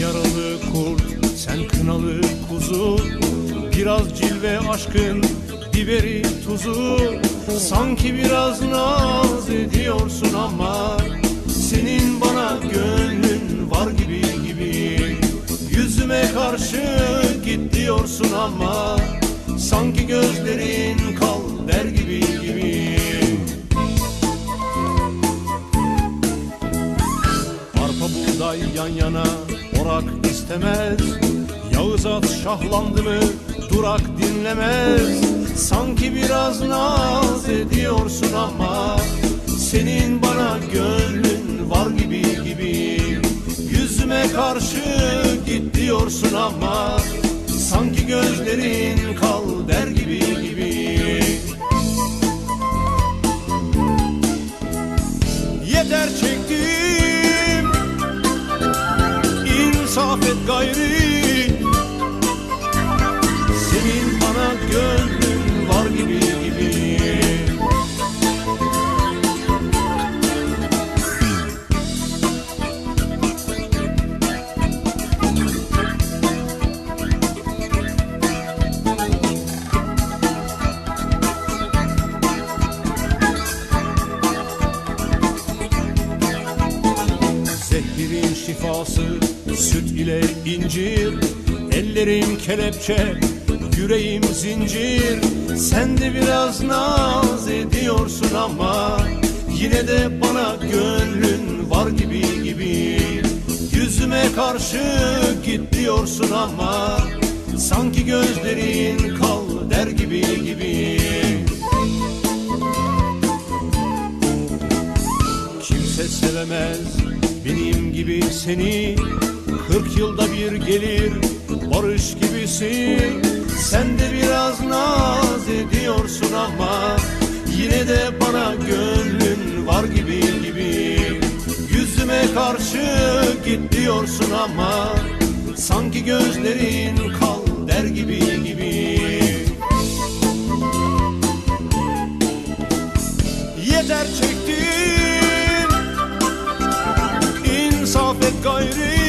yaralı kurt, sen kınalı kuzu. Biraz cilve aşkın biberi tuzu. Sanki biraz naz ediyorsun ama Senin bana gönlün var gibi gibi. Yüzüme karşı git diyorsun ama Sanki gözlerin kal der gibi gibi. Arpa buğday yan yana orak istemez Yağız at şahlandı mı durak dinlemez. Sanki biraz naz ediyorsun ama Senin bana gönlün var gibi gibi. Yüzüme karşı git diyorsun ama Sanki gözlerin kal der gibi gibi. Yeter çektim İnsaf et gayri. Senin bana gönlün şifası süt ile incir. Ellerim kelepçe, yüreğim zincir. Sen de biraz naz ediyorsun ama Yine de bana gönlün var gibi gibi. Yüzüme karşı git diyorsun ama Sanki gözlerin kal der gibi gibi. Kimse sevemez benim gibi seni Kırk yılda bir gelir barış gibisin. Sen de biraz naz ediyorsun ama Yine de bana gönlün var gibi gibi. Yüzüme karşı git diyorsun ama Sanki gözlerin kal der gibi gibi. Yeter çek gayrı